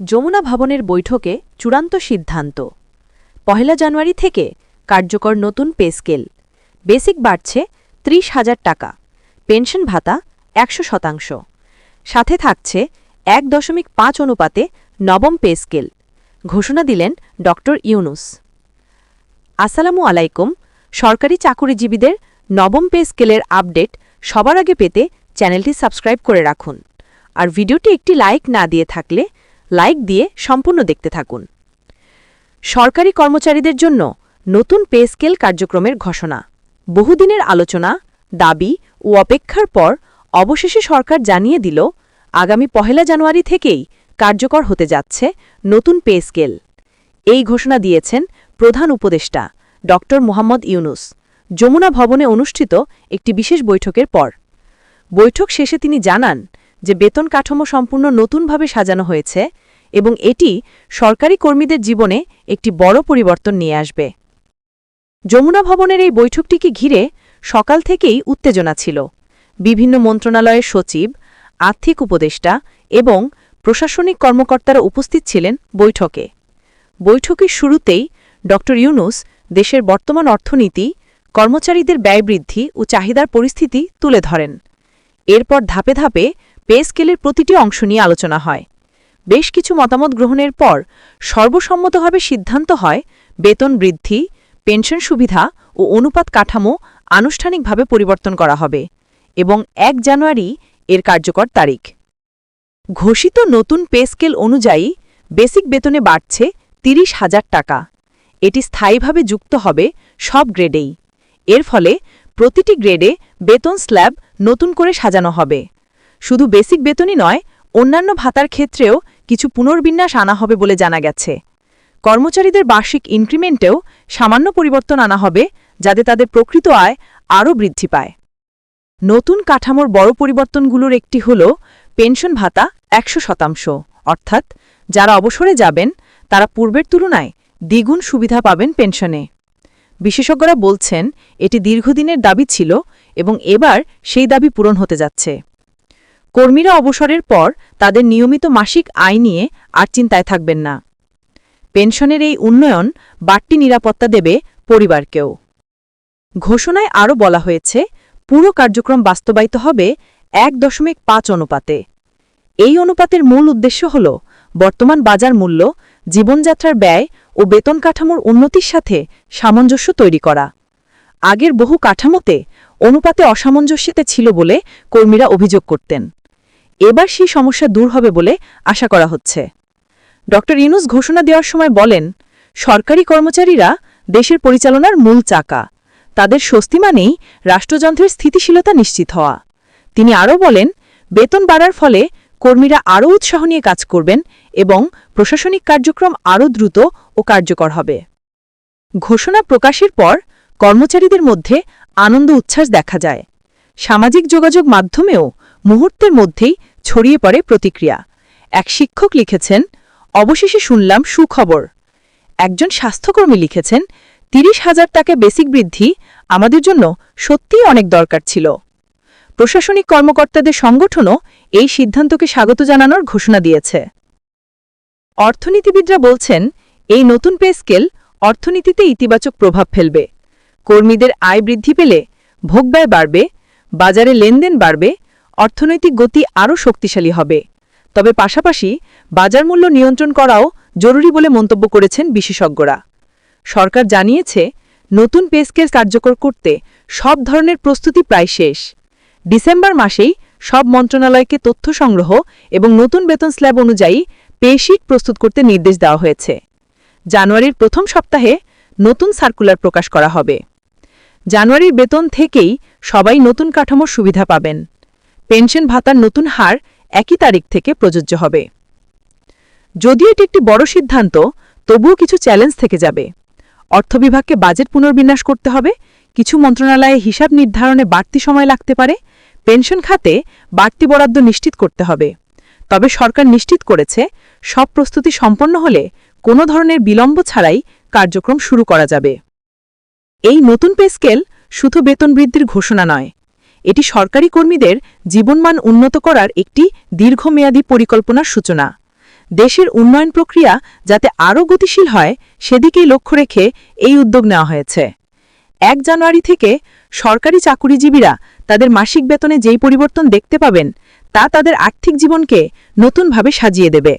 যমুনা ভবনের বৈঠকে চূড়ান্ত সিদ্ধান্ত। পহেলা জানুয়ারি থেকে কার্যকর নতুন পে স্কেল। বেসিক বাড়ছে ত্রিশ হাজার টাকা। পেনশন ভাতা একশো শতাংশ। সাথে থাকছে এক দশমিক পাঁচ অনুপাতে নবম পে স্কেল। ঘোষণা দিলেন ড ইউনুস। আসসালামু আলাইকুম। সরকারি চাকুরিজীবীদের নবম পে স্কেলের আপডেট সবার আগে পেতে চ্যানেলটি সাবস্ক্রাইব করে রাখুন। আর ভিডিওটি একটি লাইক না দিয়ে থাকলে লাইক দিয়ে সম্পূর্ণ দেখতে থাকুন। সরকারি কর্মচারীদের জন্য নতুন পে স্কেল কার্যক্রমের ঘোষণা। বহুদিনের আলোচনা, দাবি ও অপেক্ষার পর অবশেষে সরকার জানিয়ে দিল, আগামী পহেলা জানুয়ারি থেকেই কার্যকর হতে যাচ্ছে নতুন পে স্কেল। এই ঘোষণা দিয়েছেন প্রধান উপদেষ্টা ড মোহাম্মদ ইউনুস। যমুনা ভবনে অনুষ্ঠিত একটি বিশেষ বৈঠকের পর। বৈঠক শেষে তিনি জানান যে বেতন কাঠামো সম্পূর্ণ নতুনভাবে সাজানো হয়েছে এবং এটি সরকারি কর্মীদের জীবনে একটি বড় পরিবর্তন নিয়ে আসবে। যমুনা ভবনের এই বৈঠকটিকে ঘিরে সকাল থেকেই উত্তেজনা ছিল। বিভিন্ন মন্ত্রণালয়ের সচিব, আর্থিক উপদেষ্টা এবং প্রশাসনিক কর্মকর্তারা উপস্থিত ছিলেন বৈঠকে। বৈঠকের শুরুতেই ড. ইউনুস দেশের বর্তমান অর্থনীতি, কর্মচারীদের ব্যয় বৃদ্ধি ও চাহিদার পরিস্থিতি তুলে ধরেন। এরপর ধাপে ধাপে পে স্কেলের প্রতিটি অংশ নিয়ে আলোচনা হয়। বেশ কিছু মতামত গ্রহণের পর সর্বসম্মতভাবে সিদ্ধান্ত হয়, বেতন বৃদ্ধি, পেনশন সুবিধা ও অনুপাত কাঠামো আনুষ্ঠানিকভাবে পরিবর্তন করা হবে এবং এক জানুয়ারি এর কার্যকর তারিখ। ঘোষিত নতুন পে স্কেল অনুযায়ী বেসিক বেতনে বাড়ছে তিরিশ হাজার টাকা। এটি স্থায়ীভাবে যুক্ত হবে সব গ্রেডেই। এর ফলে প্রতিটি গ্রেডে বেতন স্ল্যাব নতুন করে সাজানো হবে। শুধু বেসিক বেতনই নয়, অন্যান্য ভাতার ক্ষেত্রেও কিছু পুনর্বিন্যাস আনা হবে বলে জানা গেছে। কর্মচারীদের বার্ষিক ইনক্রিমেন্টেও সামান্য পরিবর্তন আনা হবে, যাতে তাদের প্রকৃত আয় আরও বৃদ্ধি পায়। নতুন কাঠামোর বড় পরিবর্তনগুলোর একটি হল পেনশন ভাতা একশো শতাংশ। অর্থাৎ যারা অবসরে যাবেন, তারা পূর্বের তুলনায় দ্বিগুণ সুবিধা পাবেন পেনশনে। বিশেষজ্ঞরা বলছেন, এটি দীর্ঘদিনের দাবি ছিল এবং এবার সেই দাবি পূরণ হতে যাচ্ছে। কর্মীরা অবসরের পর তাদের নিয়মিত মাসিক আয় নিয়ে আর চিন্তায় থাকবেন না। পেনশনের এই উন্নয়ন বাড়তি নিরাপত্তা দেবে পরিবারকেও। ঘোষণায় আরও বলা হয়েছে, পুরো কার্যক্রম বাস্তবায়িত হবে এক দশমিক পাঁচ অনুপাতে। এই অনুপাতের মূল উদ্দেশ্য হল, বর্তমান বাজার মূল্য, জীবনযাত্রার ব্যয় ও বেতন কাঠামোর উন্নতির সাথে সামঞ্জস্য তৈরি করা। আগের বহু কাঠামোতে অনুপাতে অসামঞ্জস্যতে ছিল বলে কর্মীরা অভিযোগ করতেন। এবার সেই সমস্যা দূর হবে বলে আশা করা হচ্ছে। ড ইনুস ঘোষণা দেওয়ার সময় বলেন, সরকারি কর্মচারীরা দেশের পরিচালনার মূল চাকা। তাদের স্বস্তি মানেই রাষ্ট্রযন্ত্রের স্থিতিশীলতা নিশ্চিত হওয়া। তিনি আরও বলেন, বেতন বাড়ার ফলে কর্মীরা আরও উৎসাহ নিয়ে কাজ করবেন এবং প্রশাসনিক কার্যক্রম আরও দ্রুত ও কার্যকর হবে। ঘোষণা প্রকাশের পর কর্মচারীদের মধ্যে আনন্দ উচ্ছ্বাস দেখা যায়। সামাজিক যোগাযোগ মাধ্যমেও মুহূর্তের মধ্যেই ছড়িয়ে পড়ে প্রতিক্রিয়া। এক শিক্ষক লিখেছেন, অবশেষে শুনলাম সুখবর। একজন স্বাস্থ্যকর্মী লিখেছেন, তিরিশ হাজার টাকা বেসিক বৃদ্ধি আমাদের জন্য সত্যিই অনেক দরকার ছিল। প্রশাসনিক কর্মকর্তাদের সংগঠনও এই সিদ্ধান্তকে স্বাগত জানানোর ঘোষণা দিয়েছে। অর্থনীতিবিদরা বলছেন, এই নতুন পে স্কেল অর্থনীতিতে ইতিবাচক প্রভাব ফেলবে। কর্মীদের আয় বৃদ্ধি পেলে ভোগব্যয় বাড়বে, বাজারে লেনদেন বাড়বে অর্থনৈতিক গতি আরও শক্তিশালী হবে। তবে পাশাপাশি বাজার মূল্য নিয়ন্ত্রণ করাও জরুরি বলে মন্তব্য করেছেন বিশেষজ্ঞরা। সরকার জানিয়েছে, নতুন পে স্কেল কার্যকর করতে সব ধরনের প্রস্তুতি প্রায় শেষ। ডিসেম্বর মাসেই সব মন্ত্রণালয়কে তথ্য সংগ্রহ এবং নতুন বেতন স্ল্যাব অনুযায়ী পেশিট প্রস্তুত করতে নির্দেশ দেওয়া হয়েছে। জানুয়ারির প্রথম সপ্তাহে নতুন সার্কুলার প্রকাশ করা হবে। জানুয়ারির বেতন থেকেই সবাই নতুন কাঠামোর সুবিধা পাবেন। পেনশন ভাতার নতুন হার একই তারিখ থেকে প্রযোজ্য হবে। যদিও এটি একটি বড় সিদ্ধান্ত, তবুও কিছু চ্যালেঞ্জ থেকে যাবে। অর্থ বিভাগকে বাজেট পুনর্বিন্যাস করতে হবে, কিছু মন্ত্রণালয়ে হিসাব নির্ধারণে বাড়তি সময় লাগতে পারে, পেনশন খাতে বাড়তি বরাদ্দ নিশ্চিত করতে হবে। তবে সরকার নিশ্চিত করেছে, সব প্রস্তুতি সম্পন্ন হলে কোনো ধরনের বিলম্ব ছাড়াই কার্যক্রম শুরু করা যাবে। এই নতুন পে স্কেল শুধু বেতন বৃদ্ধির ঘোষণা নয় এটি সরকারি কর্মীদের জীবনমান উন্নত করার একটি দীর্ঘমেয়াদী পরিকল্পনার সূচনা। দেশের উন্নয়ন প্রক্রিয়া যাতে আরও গতিশীল হয়, সেদিকেই লক্ষ্য রেখে এই উদ্যোগ নেওয়া হয়েছে। এক জানুয়ারি থেকে সরকারি চাকুরিজীবীরা তাদের মাসিক বেতনে যেই পরিবর্তন দেখতে পাবেন, তা তাদের আর্থিক জীবনকে নতুনভাবে সাজিয়ে দেবে।